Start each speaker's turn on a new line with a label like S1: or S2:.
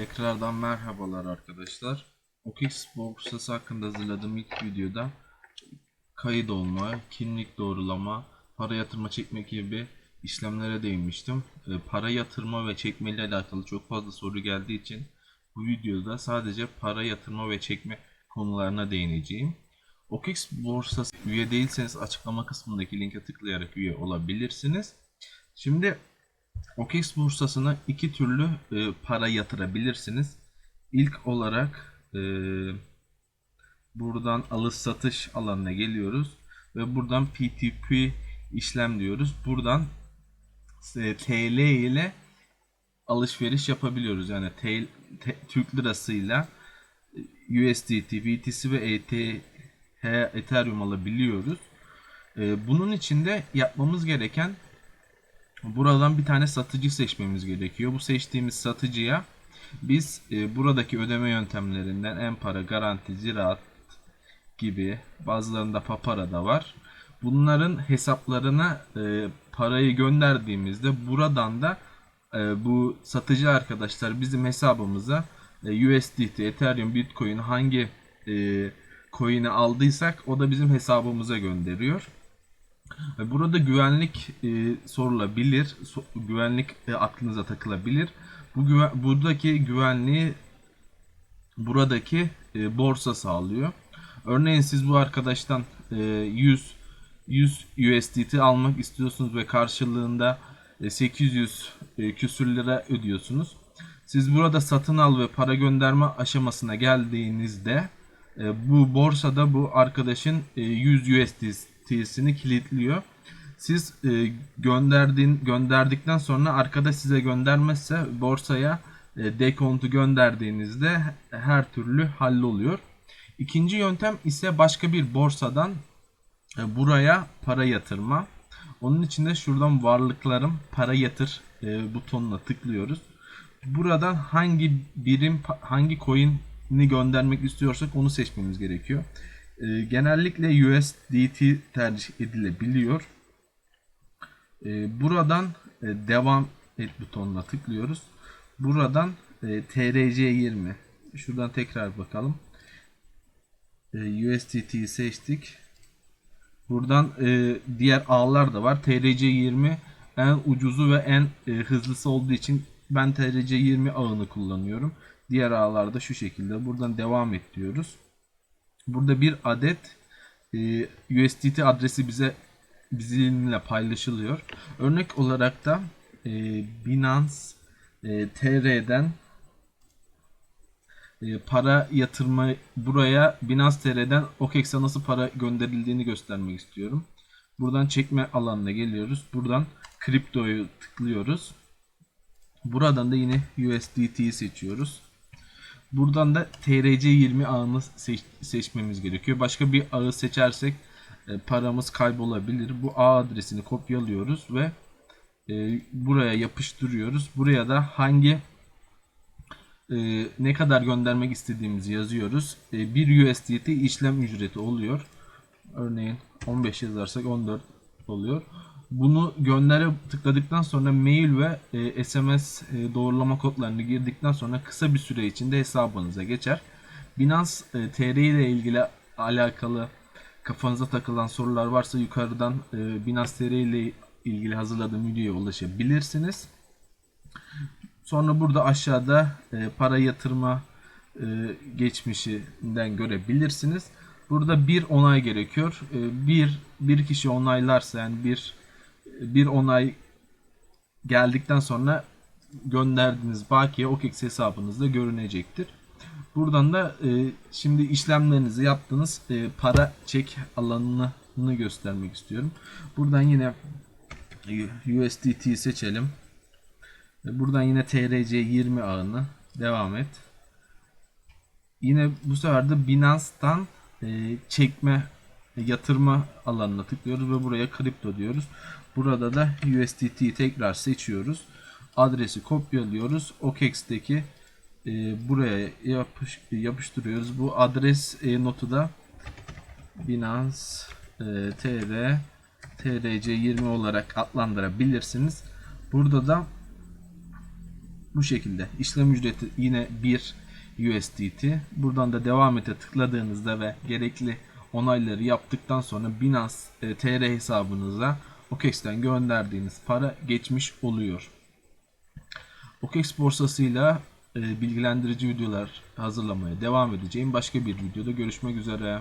S1: Tekrardan merhabalar arkadaşlar. OKX borsası hakkında hazırladığım ilk videoda kayıt olma, kimlik doğrulama, para yatırma çekme gibi işlemlere değinmiştim. E, Para yatırma ve çekme ile alakalı çok fazla soru geldiği için bu videoda sadece para yatırma ve çekme konularına değineceğim. OKX borsası üye değilseniz açıklama kısmındaki linke tıklayarak üye olabilirsiniz. Şimdi OKX borsasına iki türlü e, para yatırabilirsiniz. İlk olarak e, buradan alış satış alanına geliyoruz ve buradan P2P işlem diyoruz. Buradan e, TL ile alışveriş yapabiliyoruz. Yani TL, te- Türk lirasıyla e, USDT, BTC ve ETH, Ethereum alabiliyoruz. E, bunun için de yapmamız gereken Buradan bir tane satıcı seçmemiz gerekiyor. Bu seçtiğimiz satıcıya biz e, buradaki ödeme yöntemlerinden en para, garanti, ziraat gibi bazılarında papara da var. Bunların hesaplarına e, parayı gönderdiğimizde buradan da e, bu satıcı arkadaşlar bizim hesabımıza e, USDT, Ethereum, Bitcoin hangi e, coin'i aldıysak o da bizim hesabımıza gönderiyor. Burada güvenlik e, sorulabilir. So- güvenlik e, aklınıza takılabilir. Bu güve- buradaki güvenliği buradaki e, borsa sağlıyor. Örneğin siz bu arkadaştan e, 100 100 USDT almak istiyorsunuz ve karşılığında e, 800 e, küsür lira ödüyorsunuz. Siz burada satın al ve para gönderme aşamasına geldiğinizde e, bu borsada bu arkadaşın e, 100 USDT'sini kilitliyor. Siz e, gönderdiğin gönderdikten sonra arkadaş size göndermezse borsaya e, dekontu gönderdiğinizde her türlü halloluyor. İkinci yöntem ise başka bir borsadan e, buraya para yatırma. Onun için de şuradan varlıklarım para yatır e, butonuna tıklıyoruz. Buradan hangi birim hangi coin'i göndermek istiyorsak onu seçmemiz gerekiyor. E, genellikle USDT tercih edilebiliyor. E, buradan e, devam et butonuna tıklıyoruz. Buradan e, TRC20 şuradan tekrar bakalım. E, USDT'yi seçtik. Buradan e, diğer ağlar da var. TRC20 en ucuzu ve en e, hızlısı olduğu için ben TRC20 ağını kullanıyorum. Diğer ağlarda şu şekilde. Buradan devam et diyoruz. Burada bir adet e, USDT adresi bize bizimle paylaşılıyor. Örnek olarak da e, Binance e, TR'den e, para yatırma buraya Binance TR'den OKEX'e nasıl para gönderildiğini göstermek istiyorum. Buradan çekme alanına geliyoruz. Buradan kriptoyu tıklıyoruz. Buradan da yine USDT'yi seçiyoruz. Buradan da TRC20 ağını seç- seçmemiz gerekiyor. Başka bir ağı seçersek e, paramız kaybolabilir. Bu ağ adresini kopyalıyoruz ve e, buraya yapıştırıyoruz. Buraya da hangi e, ne kadar göndermek istediğimizi yazıyoruz. E, bir USDT işlem ücreti oluyor. Örneğin 15 yazarsak 14 oluyor. Bunu göndere tıkladıktan sonra mail ve e, SMS e, doğrulama kodlarını girdikten sonra kısa bir süre içinde hesabınıza geçer. Binance e, TR ile ilgili alakalı kafanıza takılan sorular varsa yukarıdan e, Binance TR ile ilgili hazırladığım videoya ulaşabilirsiniz. Sonra burada aşağıda e, para yatırma e, geçmişinden görebilirsiniz. Burada bir onay gerekiyor. E, bir bir kişi onaylarsa yani bir bir onay geldikten sonra gönderdiğiniz bakiye OKEX hesabınızda görünecektir. Buradan da e, şimdi işlemlerinizi yaptığınız e, para çek alanını göstermek istiyorum. Buradan yine USDT seçelim. Ve Buradan yine TRC20 ağını devam et. Yine bu sefer de Binance'tan e, çekme e, yatırma alanına tıklıyoruz ve buraya kripto diyoruz. Burada da USDT'yi tekrar seçiyoruz. Adresi kopyalıyoruz. OKEX'teki e, buraya yapış, yapıştırıyoruz. Bu adres e, notu da Binance e, TR TRC20 olarak adlandırabilirsiniz. Burada da Bu şekilde. İşlem ücreti yine 1 USDT. Buradan da devam ete tıkladığınızda ve gerekli onayları yaptıktan sonra Binance e, TR hesabınıza OKEX'ten gönderdiğiniz para geçmiş oluyor. OKEX borsasıyla e, bilgilendirici videolar hazırlamaya devam edeceğim. Başka bir videoda görüşmek üzere.